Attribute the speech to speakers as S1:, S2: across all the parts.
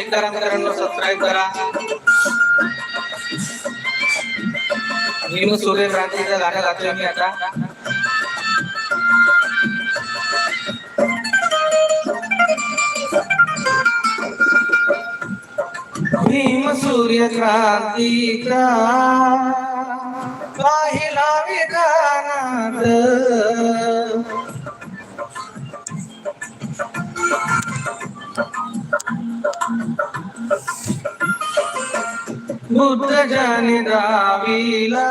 S1: Like करा मित्रांनो subscribe करा. भीम सूर्यक्रांतीचं गाणं गातोय मी आता. भीम सूर्यक्रांतीचा बुद्ध जाने दावीला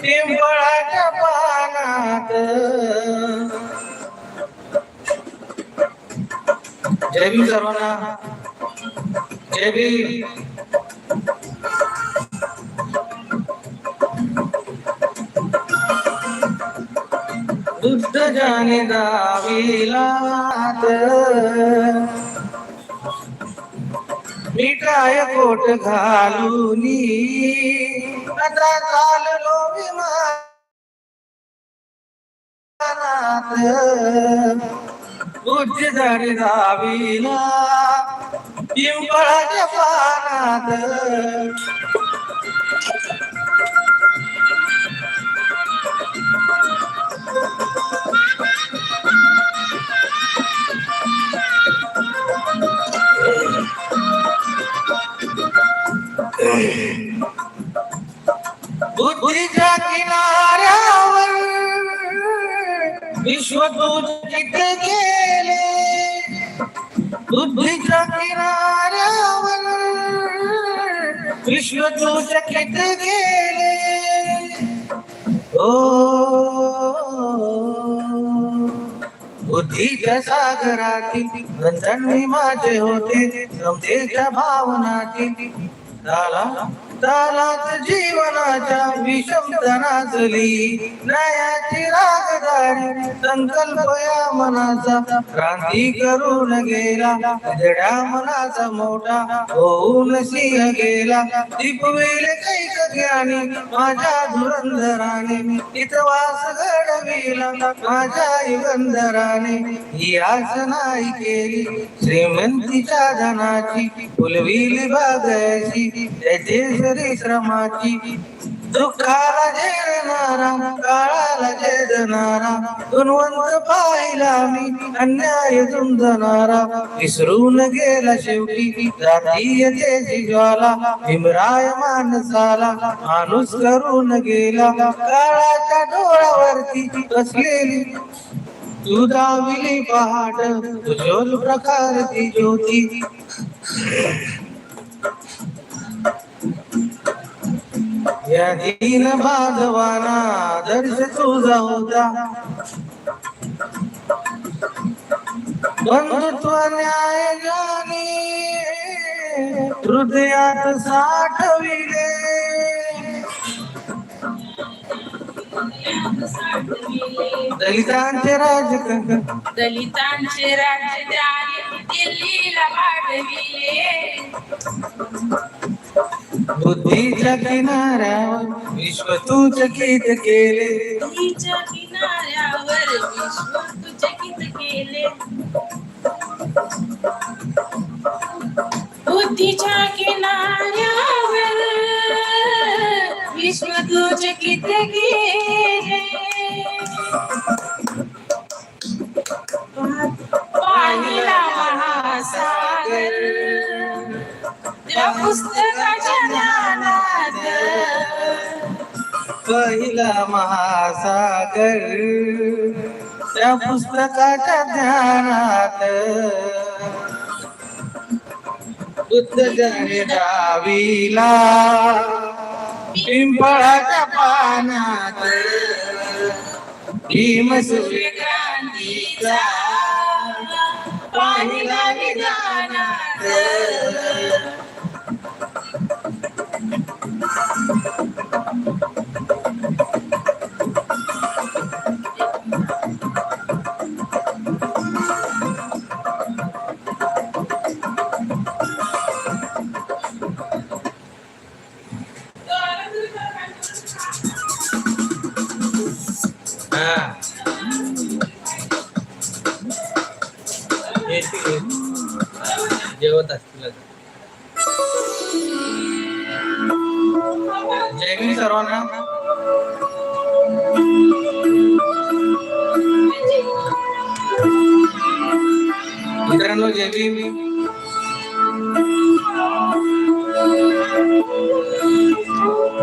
S1: पिंपळाच्या पानात. जय भीम सर्वांना. जय भीम. बुद्ध जाने दावीलात मिठाय कोट घालूनी. आता चाललो विमानात बुद्ध जाने दावीला पिंपळाच्या पानात. बुद्धीच्या सागरातील गंधन माझे होते समतेच्या भावनातील. ताला तालात जीवनाच्या विषम नाचली न्यायाची रागदारी संकल्प या मनाचा क्रांती करून गेला. जड्या मनाचा मोठा होऊन सिंह गेला. दीपवेल कैक ज्ञानी माझ्या धुरंधराने इतवास घडविला. माझ्या युगंधराने ही आसनाई केली. श्रीमंतीच्या धनाची फुलविली बागायची त्याचे श्रमाची दुःखाला झेलणारा काळाला झेलणारा गुणवंत पाहिला मी अन्याय झुंजणारा. विसरून गेला शेवटी जातीयतेची ज्वाला. भीमराय माणसाला माणूस करून गेला. काळाच्या डोळ्यावरती बसलेली तू दाविली पहाट तुझोल प्रकारची ज्योती. या दीन बांधवाना दर्श तुझा होता बंधुत्व न्याय ज्ञानी हृदयात साठविले दलितांचे राज
S2: दलितांचे राज्य दिल्लीला वाढविले.
S1: बुद्धीच्या किनाऱ्यावर विश्व तू चकित केले.
S2: बुद्धीच्या किनाऱ्यावर विश्व चकित केले. बुद्धीच्या किनाऱ्यावर विश्व चकित केले. पाहिला महासागर त्या पुस्तकाच्या ज्ञानात.
S1: पहिला महासागर. त्या पुस्तकाच्या ध्यानात बुद्ध जने डावीला पिंपळाच्या पानात. भीम सूर्यक्रांतीचा
S2: पाहिला
S1: निदानात. जेवत असतील जय भीम सर्वांना. मित्रांनो जय भीम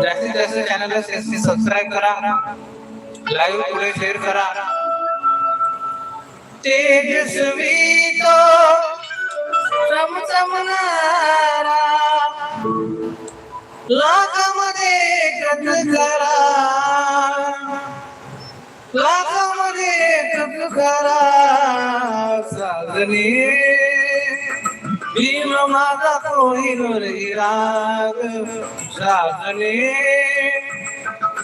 S1: जास्तीत जास्त चॅनलला सबस्क्राईब करा. लाईव्ह पुढे शेअर करा. तेजस्वी तो चमचमणारा लाखामध्ये कट करा। लाखामध्ये कट करा। साजने भीम माझा कोहिनूर राग। साजने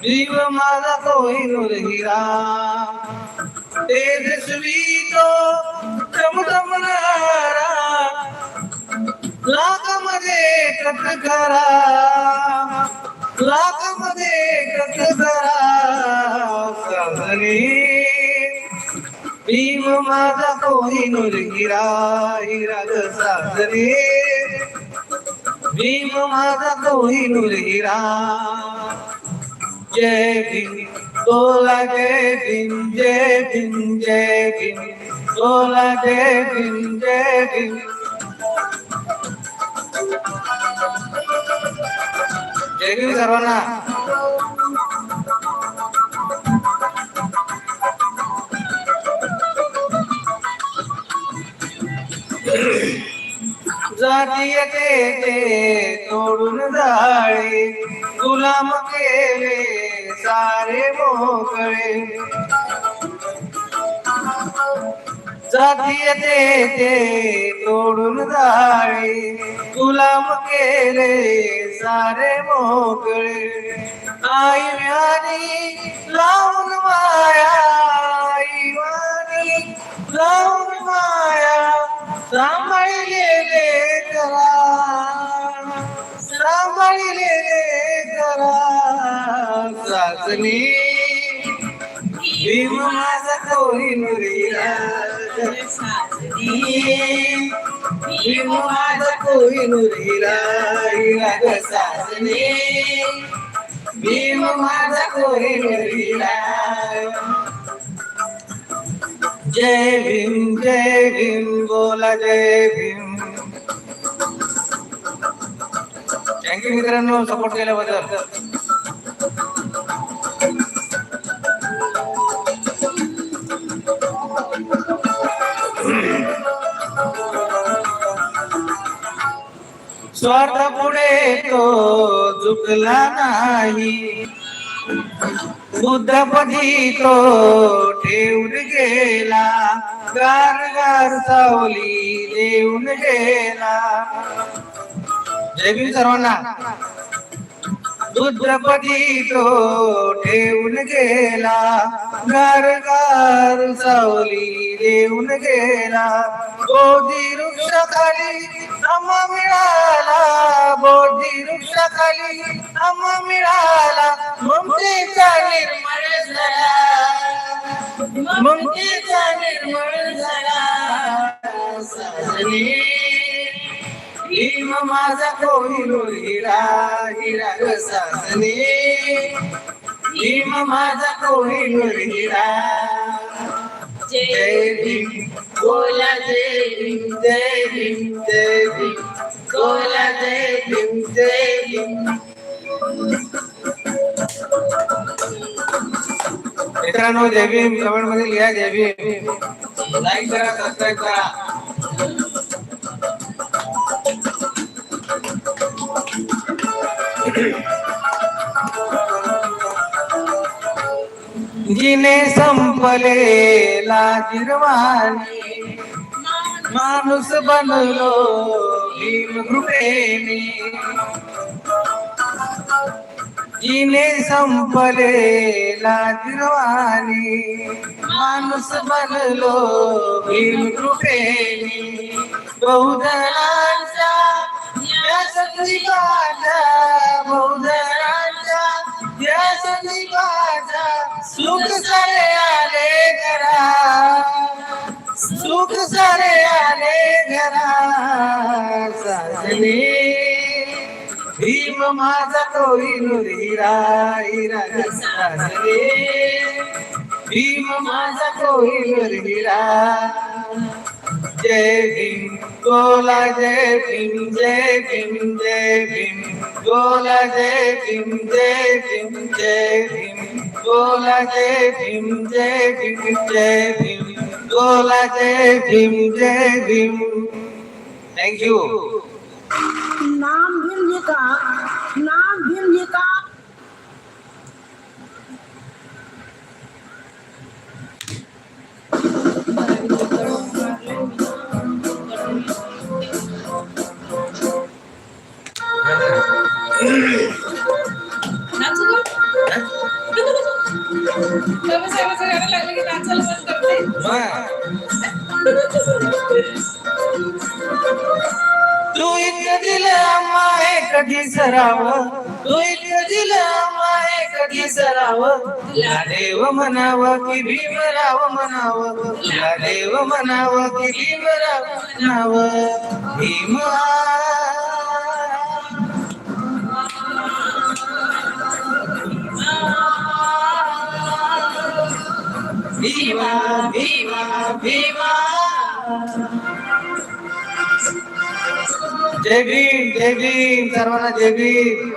S1: भीम माझा कोहिनूर हिरा तेजस्वी तो चमचमणारा लाखामध्ये कट करा लाखामध्ये कट करा साजने भीम माझा कोहिनूर हिरा हिरा ग साजरे भीम माझा कोहिनूर हिरा जय भीम बोला जय भीम जय भीम जय भीम बोला जय भीम जय भीम जय भीम सर्वांना. जातीयते ते तोडून जाळे. गुलाम केले सारे मोकळे. जातीयते ते तोडून जाळे. गुलाम केले सारे मोकळे. आई व्यानी लावून माया आई वाणी लावून माया सांभाळलेले करा सांभाळलेले करा सासनी भीम माझा कोरी नुरिया माझा कोहिनुरीला हिला ग सासनी भीम माझा जय भीम जय भीम बोला जय भीम थँक्यू मित्रांनो सपोर्ट केल्याबद्दल. स्वार्थ पुढे तो झुकला नाही. बुद्धपदी तो ठेवून गेला. गार गार सावली देऊन गेला. जय भीम सर्वांना. रुद्रपदी तो ठेवून गेला. गार गार सावली देऊन गेला. बोधी वृक्षाखाली आम्हा मिळाला. बोधी वृक्षाखाली आम्हा मिळाला. ममतेचा निर्मळ झाला. ममतेचा निर्मळ झाला. भीम माझा कोहिनूर हिरा हिरा ग साजनी भीम माझा कोहिनूर हिरा जय भीम बोला जय भीम जय भीम जय भीम. बोला जय भीम जय भीम. मित्रांनो जय भीम. कमेंटमध्ये लिहा जय भीम. लाईक करा सबस्क्राईब करा. जिने संपले लाजिरवाणी माणूस बनलो भीम कृपेने. जिने संपले लाजिरवाणी माणूस बनलो भीम कृपेने. सुख सारे आले घरा. सुख सारे आले घरा. साजने भीम माझा कोहिनूर हिरा हिरा साजने भीम माझा कोहिनूर हिरा जय भीम गोला जय भीम जय भीम जय भीम गोला जय भीम जय भीम जय भीम गोला जय भीम जय भीम जय भीम गोला जय भीम जय भीम थँक्यू
S3: नाम भीम जी का
S1: तू इतकं दिलं माय कधी सराव? तू इतकं दिलं माय कधी सराव? तुला देव म्हणाव की भीमराव म्हणाव? तुला देव म्हणाव की भीमराव म्हणाव? भीमा भीमा भीमा भीमा जय भीम जय भीम जय भीम.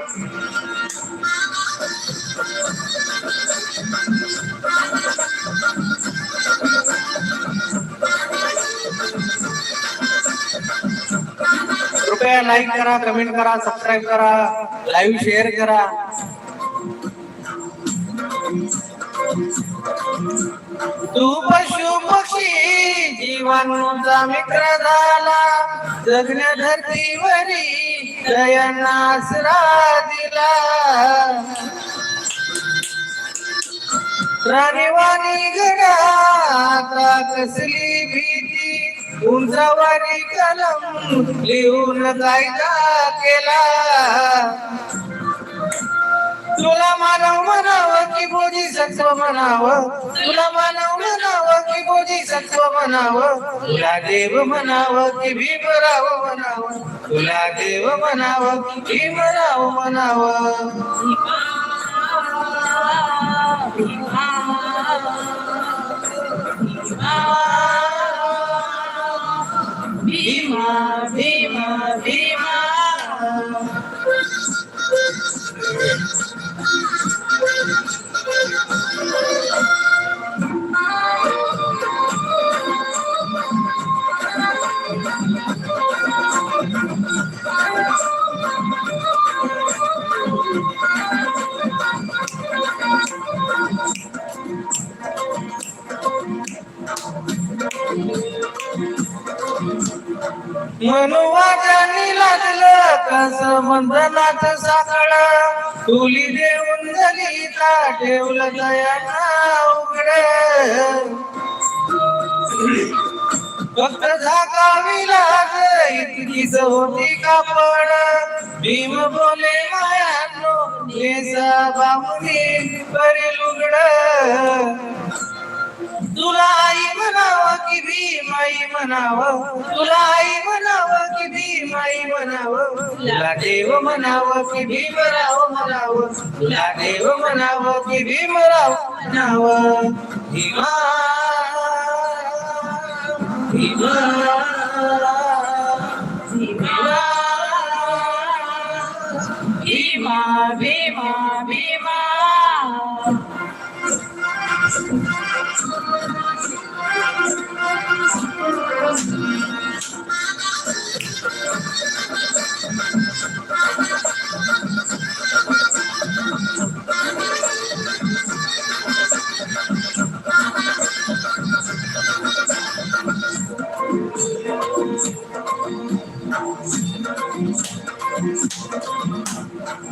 S1: कृपया लाईक करा कमेंट करा सबस्क्राईब करा लाईव्ह शेअर करा. तू पशु पक्षी जीवाणूचा मित्र झाला. जगण्या धरतीवरी दयांना आसरा दिला. राणीवाणी गडा आता कसली भीती उंचावारी कलम लिहून कायदा केला. तुला मानव मन की बोधी सत्व म्हणाव? तुला मानव म्हणाव की बोधी सत्व म्हणाव? तुला देव म्हणाव की भीमराव म्हणाव? तुला देव म्हणाव की भीमराव म्हणाव?
S2: भीमा
S1: लागलं कस बंधनात साखळ. तुली देऊन गलिता ठेवलं दयाना उघड. फक्त झाकावी लाग इतकीच होती कापड. भीम बोले मायानो नेसा बाबुनी करी लुगड. तुला आई म्हणावं की भीम आई म्हणावं? तुला आई भीम आई म्हणावं तुला देव म्हणावं की भीमराव म्हणावं तुला देव म्हणावं की भीमराव म्हणावं भीमा भीमा
S2: भीमा भीमा भीमा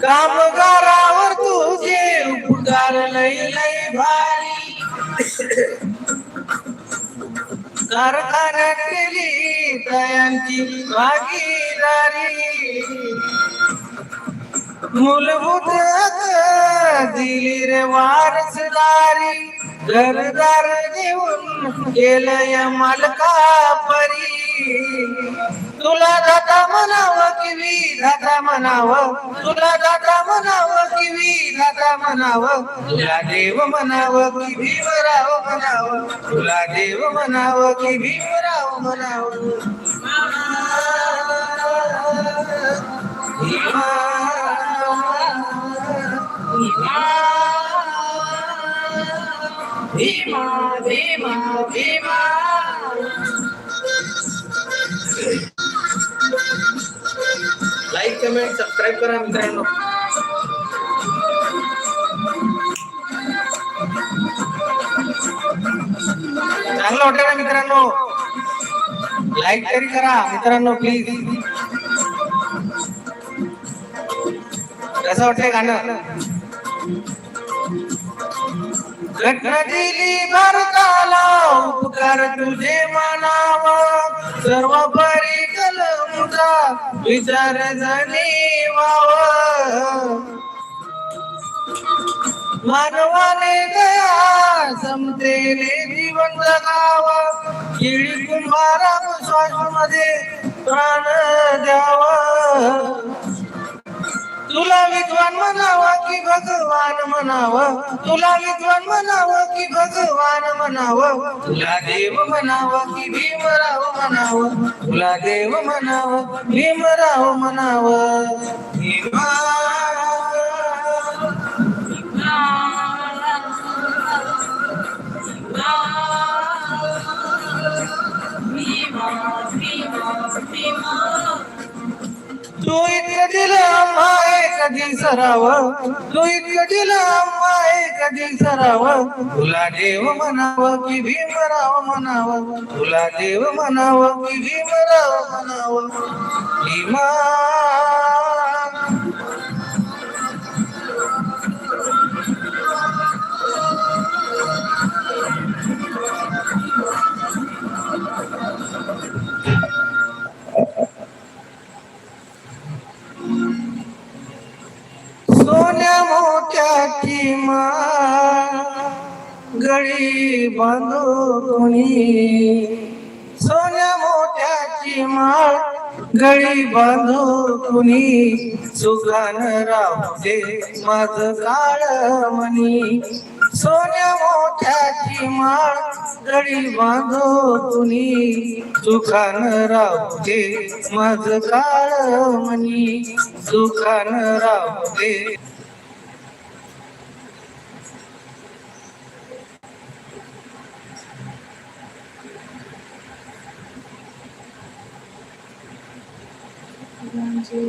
S1: कामगारावर तुझे उपकार लय लय भारी. कारखान्यात केली दयांची भागीदारी. मूलभूत दिली रे वारसदारी घरदार देऊन केलंय मालका परी तुला दादा म्हणाव की दादा म्हणाव तुला दादा म्हणाव किवी दादा म्हणाव तुला देव म्हणाव की भीमराव म्हणाव तुला देव म्हणाव की भीमराव म्हणाव.
S2: Bhima Bhima Bhima
S1: like comment subscribe करा मित्रांनो. चांगलं वाटलं ना मित्रांनो? लाईक तरी करा मित्रांनो प्लीज कसं वाटतंय गाणं? घटना दिली भारताला उपकार तुझे मानावा सर्व परी कलमुचा विचार जाणीवाव मानवाने दया समतेने जीवन जगावा. किळी कुंभारा मध्ये प्राण द्यावा. तुला विद्वान म्हणावा की भगवान म्हणावं. तुला विद्वान म्हणावं की भगवान म्हणावं. तुला देव म्हणावं की भीमराव म्हणावं. तुला देव म्हणावं भीमराव म्हणावं. भीमा तू इतकं दिलं कधी सराव? तू इतकं दिलं आम्हा कधी सराव? तुला देव म्हणावं की भीमराव म्हणावं. तुला देव म्हणावं की भीमराव म्हणावं. भीमा. गळी कुणी? सोन्या मोठ्याची माळ गळी बांधू कुणी? सुखान राहते दे माझ काळ मनी. सोन्या मोठ्याची माळ गळी बांधू कुणी? सुखान राहते दे माझ काळ मनी. सुखान राहते दे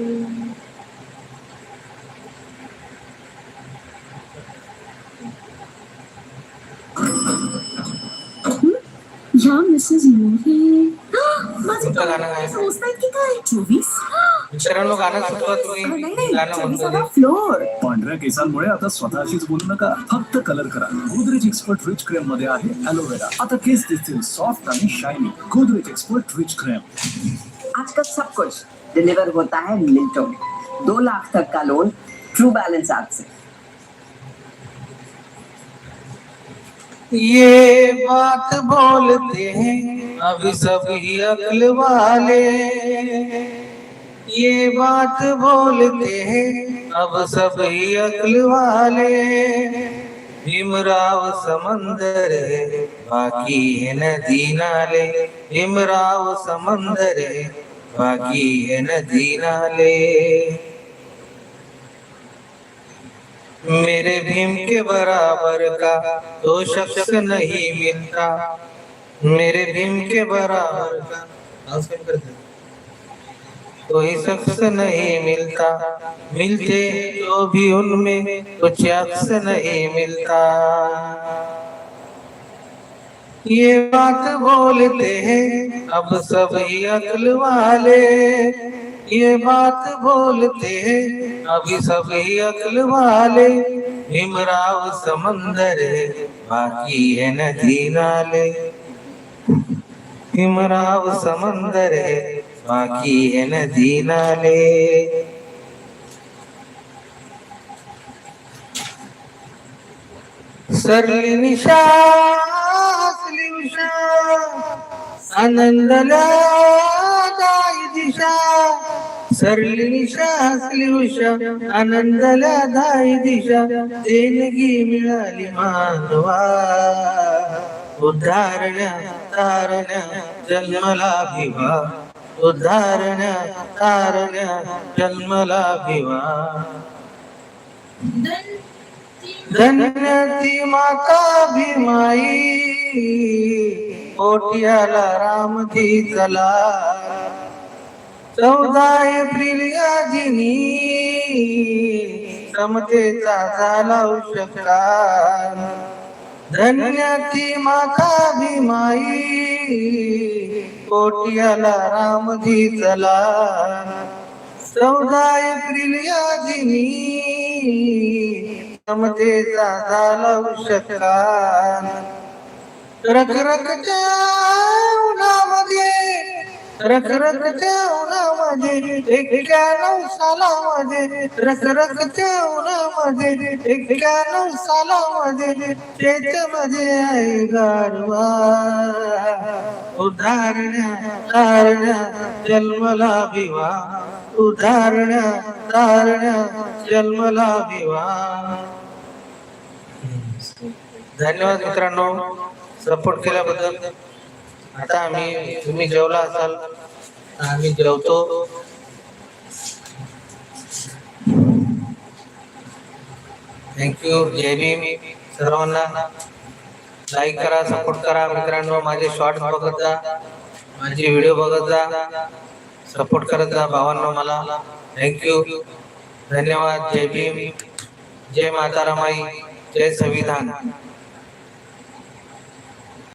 S4: ह्या मिसेस मोरे माझे
S1: कोणतं गाणं
S4: संस्था की काय चोवीस
S1: मित्रांनो गाणं सुचवा तुम्ही
S4: नाही नाही
S1: गाणं म्हणतो
S4: फ्लोअर
S5: पांढऱ्या केसांमुळे आता स्वतःशीच बोलू नका फक्त कलर करा। गोदरेज एक्सपर्ट रिच क्रीम मध्ये आहे अलोवेरा आता केस दिसतील सॉफ्ट आणि shiny Godrej expert rich cream
S6: आजकल सब कुछ? डिलीवर होता है मिनटों में। दो लाख तक का लोन, ट्रू बैलेंस ऐप से।
S1: ये बात बोलते हैं अभी सभी अक्ल वाले। ये बात बोलते हैं अब सभी अक्ल वाले। भीमराव समंदर है, बाकी है नदी नाले। भीमराव समंदर है बाकी है नदी मेरे भीम के बराबर का तो शख्स नहीं मिलता। मेरे भीम के बराबर का। कोई शख्स नहीं मिलता। मिलते तो भी उनमें कुछ अक्स नहीं मिलता। ये बात बोलते हैं अब सभी अकल वाले। ये बात बोलते हैं अभी सभी अकल वाले। हिमराव समंदर है बाकी है नदी नाले। हिमराव समंदर है बाकी है नदी नाले। सरली निशा आनंदला दाई दिशा सरली निशा असली उषा आनंदला दाई दिशा देणगी मिळाली मानवा उद्धारण्या तारण्या जन्मला भिवा उद्धारण्या तारण्या जन्मला भिवा धन्य ती माता भीमाई पोटियाला रामजी चला? चौदा एप्रिल या दिनी समतेचा झाला उषकार धन्याची ती माता भीमाई पोटियाला रामजी चला? चौदा एप्रिल या दिनी समतेचा झाला उषकार रखरखच्या उन्हामध्ये रखरखच्या उन्हामध्ये एक्क्याण्णव सालामध्ये रखरखच्या उन्हामध्ये एक्क्याण्णव सालामध्ये त्याच्यामध्ये आहे गारवा उदाहरण्या तारण्या जन्मला भिवा उदाहरण्या तारण्या जन्मला भिवा धन्यवाद मित्रांनो. सपोर्ट केल्याबद्दल आता आम्ही तुम्ही जेवला असाल आम्ही जेवतो. थँक्यू जय भीम सर्वांना. लाईक करा सपोर्ट करा. मित्रांनो माझे शॉर्ट बघत जा. माझे व्हिडिओ बघत जा. सपोर्ट करत जा भावांनो मला. थँक्यू धन्यवाद जय भीम. जय माता रमाई. जय संविधान.